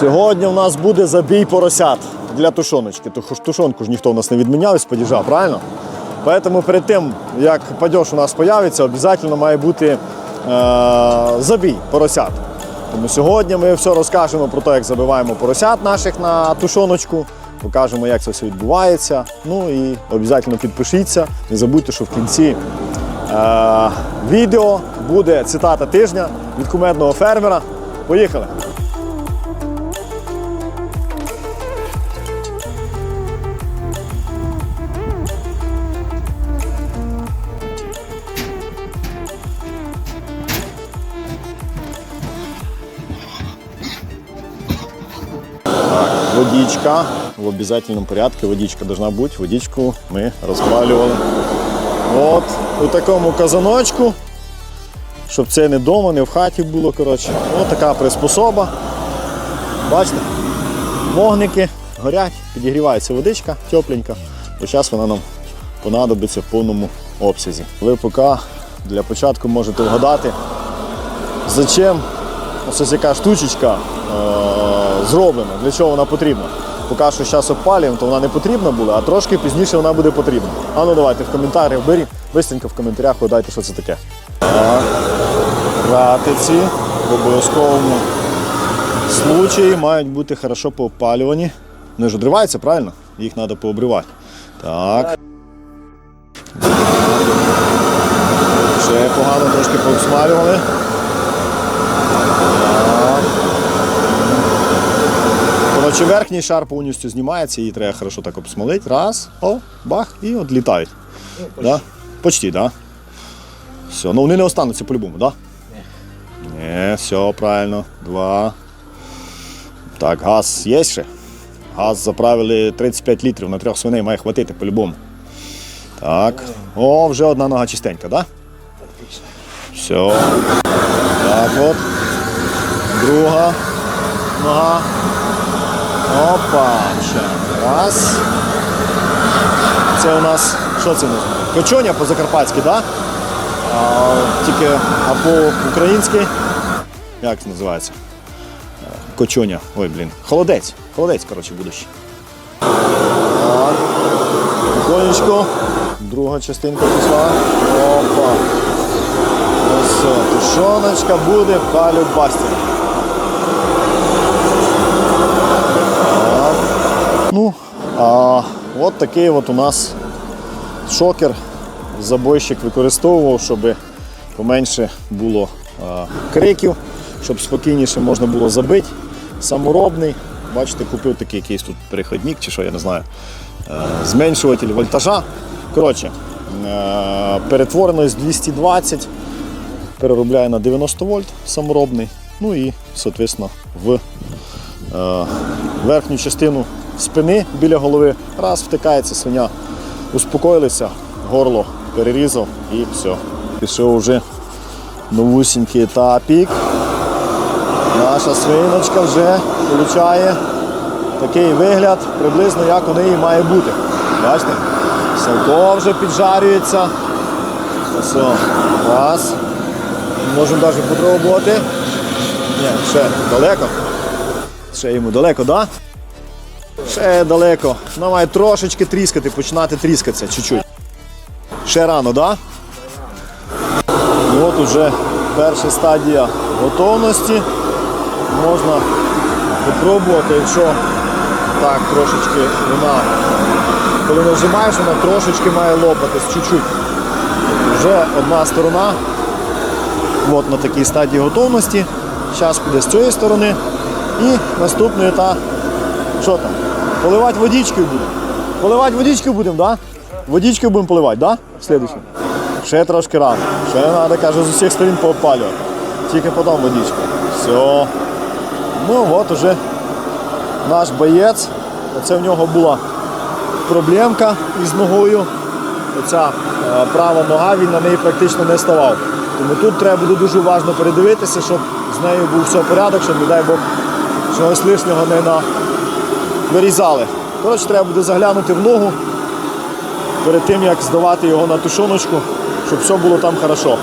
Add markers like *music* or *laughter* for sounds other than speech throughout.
Сьогодні у нас буде забій поросят для тушоночки. Тушонку ж ніхто у нас не відміняв і сподіжав, правильно? Тому перед тим, як падеж у нас появиться, обов'язково має бути е, забій поросят. Тому сьогодні ми все розкажемо про те, як забиваємо поросят наших на тушоночку, покажемо, як це все відбувається. Ну і обов'язково підпишіться. Не забудьте, що в кінці е, відео буде цитата тижня від кумедного фермера. Поїхали! Водичка в обязательном порядке. Водичка должна быть. Водичку мы розпалювали. От у такому казаночку, щоб це не вдома, не в хаті було. коротше. Ось така приспособа. Бачите? Вогники горять, підігрівається водичка тепленька, бо зараз вона нам понадобиться в повному обсязі. Ви поки для початку можете вгадати, зачем ось яка штучечка е- зроблена, для чого вона потрібна. Поки що зараз обпалюємо, то вона не потрібна була, а трошки пізніше вона буде потрібна. А ну давайте в коментарях беріть, бистренько в коментарях видайте, що це таке. Так. Ратиці в обов'язковому случаї мають бути хорошо поопалювані. Вони ж одриваються, правильно? Їх треба пообривати. Так. Ще погано трошки пообсмалювали. Коротше, верхній шар повністю знімається, її треба хорошо так обсмолити. Раз, о, бах, і от літають. Да? Почти, так? Да? Все, ну вони не остануться по-любому, так? Да? Ні, все, правильно. Два. Так, газ є ще? Газ заправили 35 літрів на трьох свиней, має хватити по-любому. Так. О, вже одна нога чистенька, так? Да? Все. Так от. Друга нога. Опа. Ще. Раз. Це у нас. Що це у нас? Кочоня по-закарпатськи? Да? А, тільки а по-українськи. Як це називається? Кочоня. Ой, блін. Холодець. Холодець, коротше, будущий. Так. Друга частинка пішла. Опа. Ось. Тушоночка буде палю-бастер. От такий от у нас шокер забойщик використовував, щоб поменше було криків, щоб спокійніше можна було забити. Саморобний. Бачите, купив такий якийсь тут переходник чи що, я не знаю. е, Зменшуватель вольтажа. Коротше, е, перетворений з 220, переробляє на 90 вольт саморобний. Ну і, соответственно, в е, верхню частину спини біля голови раз втикається свиня. Успокоїлися, горло перерізав і все. Пішов вже новусінький етапік. Наша свиночка вже отримує такий вигляд, приблизно як у неї має бути. Бачите? Салко вже піджарюється. Все. Раз. Можемо навіть попробувати. Ні, ще далеко. Ще йому далеко, так? Да? Ще далеко. Вона має трошечки тріскати, починати тріскатися чуть-чуть. Ще рано, так? Да? І от уже перша стадія готовності. Можна спробувати, якщо так трошечки вона, коли нажимаєш, вона трошечки має лопатись, чуть-чуть. Вже одна сторона от на такій стадії готовності. Зараз піде з цієї сторони. І наступний етап. Що там? Поливати водичкою будемо. Поливати водичкою будемо, так? Да? Водичкою будемо поливати, так? Да? Слідуюче. Ще трошки рано. Ще треба, каже, з усіх сторін поопалювати. Тільки потім водичку. Все. Ну от уже наш боєць. Оце в нього була проблемка із ногою. Оця е, права нога, він на неї практично не ставав. Тому тут треба буде дуже уважно передивитися, щоб з нею був все порядок, щоб, не дай Бог, чогось лишнього не на... вирізали. Коротше, треба буде заглянути в ногу перед тим, як здавати його на тушоночку, щоб все було там хорошо.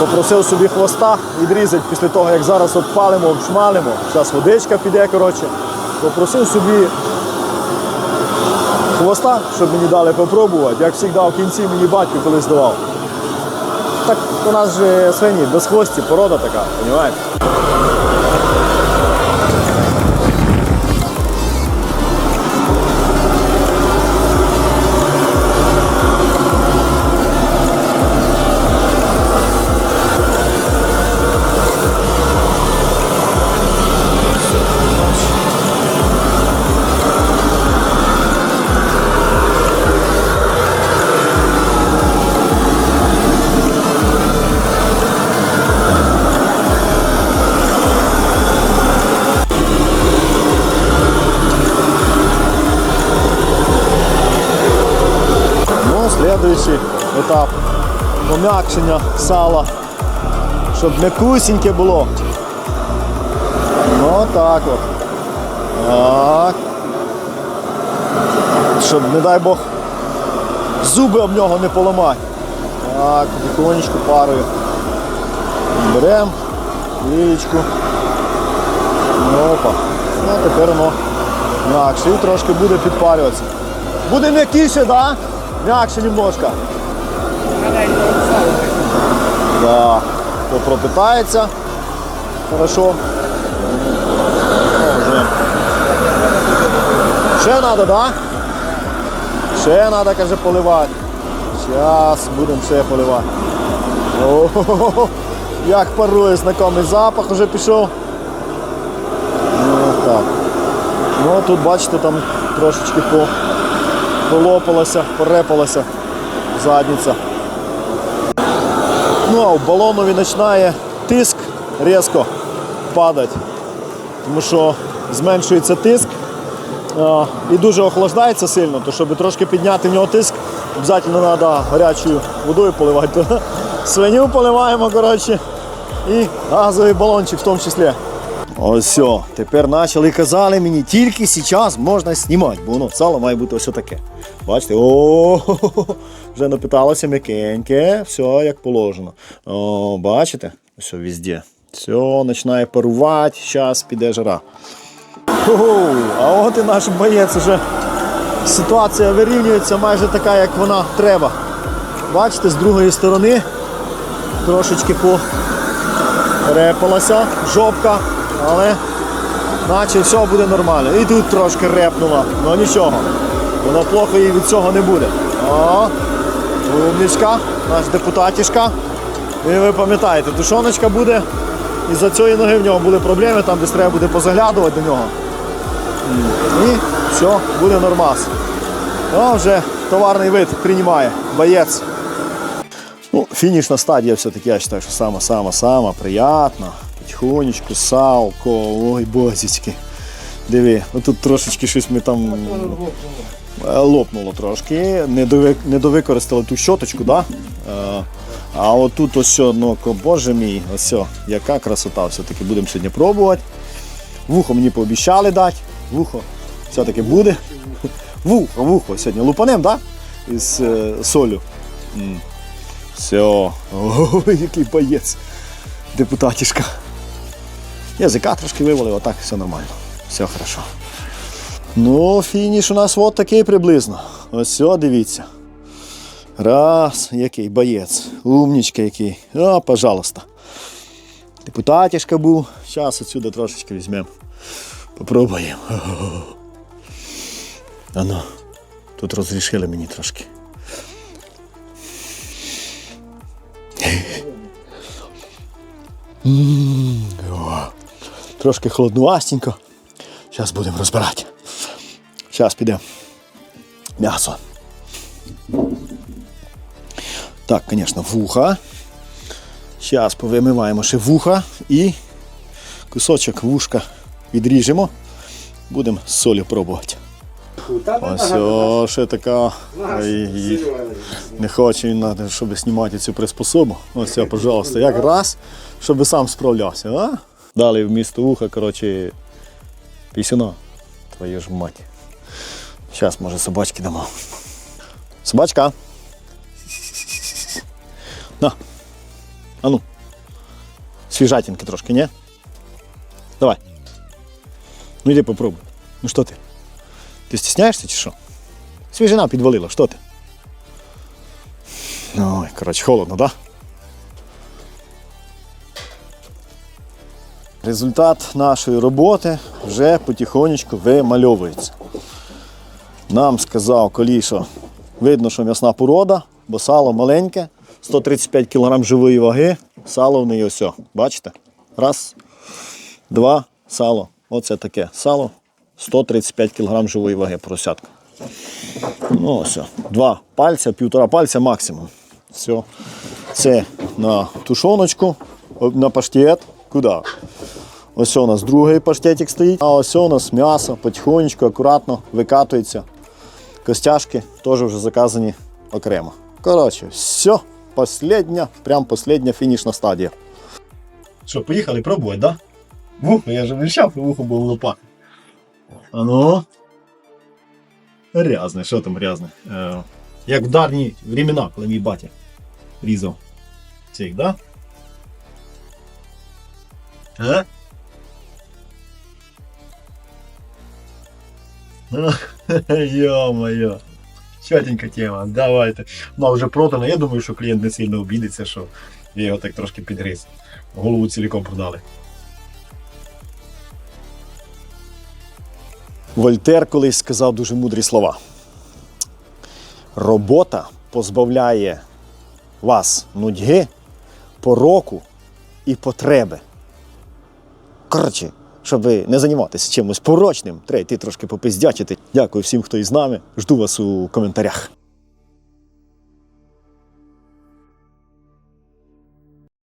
Попросив собі хвоста відрізати після того, як зараз от палимо, обшмалимо. Зараз водичка піде, коротше. Попросив собі хвоста, щоб мені дали попробувати. Як завжди, в кінці мені батько колись давав. Так у нас же свині без хвості, порода така, розумієте? Пом'якшення сала, щоб м'якусіньке було. Ну так от. Так. Щоб, не дай Бог, зуби об нього не поламати. Так, потихонечку парою. Беремо лічку. Опа. Ну, тепер воно м'якше і трошки буде підпарюватися. Буде м'якіше, так? Да? М'якше немножко. Да. То. Хорошо. Вже. Ще треба, да? Ще треба, каже, поливати. Зараз будемо ще поливати. О, як парує знайомий запах вже пішов. Ну, так. Ну, тут бачите, там трошечки по полопалася, порепалася задниця. Ну, а в балонові починає тиск різко падати, тому що зменшується тиск а, і дуже охлаждається сильно, то щоб трошки підняти в нього тиск, обов'язково треба гарячою водою поливати. *laughs* Свиню поливаємо, коротше, і газовий балончик в тому числі. Ось тепер почали казали мені, тільки зараз можна знімати, бо воно сало має бути ось таке. Бачите, о, *laughs* вже напиталося м'якеньке, все як положено. О, бачите? Все везде. Все, починає парувати, зараз піде жара. Ху-ху, а от і наш боєць вже ситуація вирівнюється майже така, як вона треба. Бачите, з другої сторони трошечки по репалася жопка, але наче все буде нормально. І тут трошки репнула, але нічого. Воно плохо їй від цього не буде. О, умничка, наш депутатішка. І ви пам'ятаєте, тушоночка буде. І за цієї ноги в нього були проблеми, там десь треба буде позаглядувати до нього. І все, буде нормас. О, вже товарний вид приймає, боєць. Ну, фінішна стадія все-таки, я вважаю, що сама-сама-сама приятна. Потихонечку, салко, ой, бозічки. Диви, ну тут трошечки щось ми там е, лопнуло трошки. Не, довикористали ту щоточку, да? Е, а отут ось, ну, боже мій, ось, яка красота, все-таки будемо сьогодні пробувати. Вухо мені пообіцяли дати. Вухо все-таки буде. *laughs* Вухо, вухо сьогодні лупанем? Да? Із е, солю. Все. *laughs* Ой, який боєць. Депутатішка. Язика трошки вивалив, а так все нормально. Все хорошо. Ну, фініш у нас от такий приблизно. Ось все, дивіться. Раз, який боєць. Умнічка який. О, пожалуйста. Депутатішка був. Зараз отсюди трошечки візьмемо. Попробуємо. *laughs* Ано, тут розрішили мені трошки. *laughs* Трошки холоднувастенько. Зараз будемо розбирати. Зараз підемо. М'ясо. Так, звісно, вуха. Зараз повимиваємо ще вуха і кусочок вушка відріжемо. Будемо з солью пробувати. Ось ще така. Ай, не хоче він, щоб знімати цю приспособу. Ось, пожалуйста, як раз, щоб сам справлявся. А? Далі вмісто вуха, коротше, пісюна. Твою ж мать. Зараз, може, собачки дамо. Собачка. На. А ну. Свіжатінки трошки, ні? Давай. Ну йди попробуй. Ну що ти? Ти стісняєшся чи що? Свіжина підвалила, що ти? Ой, коротше, холодно, так? Да? Результат нашої роботи вже потихонечку вимальовується. Нам сказав колій, видно, що м'ясна порода, бо сало маленьке, 135 кг живої ваги, сало в неї ось. Бачите? Раз, два, сало. Оце таке сало. 135 кг живої ваги поросятка. Ну, ось. Два пальця, півтора пальця максимум. Все. Це на тушоночку, на паштет. Куди? Ось у нас другий паштетик стоїть, а ось у нас м'ясо потихонечку, акуратно викатується. Костяшки теж вже заказані окремо. Коротше, все, последня, прям последня фінішна стадія. Що, поїхали пробувати, да? Вухо, я ж вирішав, вухо було лопа. А ну. Грязне, що там грязне? Е, як в давні времена, коли мій батя різав цих, да? А? *laughs* Ё-моё. Чотенька тема, давайте. Ну, вже продано. Я думаю, що клієнт не сильно обідеться, що я його так трошки підгриз. Голову ціліком продали. Вольтер колись сказав дуже мудрі слова. Робота позбавляє вас нудьги, пороку і потреби. Коротше, щоб не займатися чимось порочним, треба йти трошки попиздячити. Дякую всім, хто із нами. Жду вас у коментарях.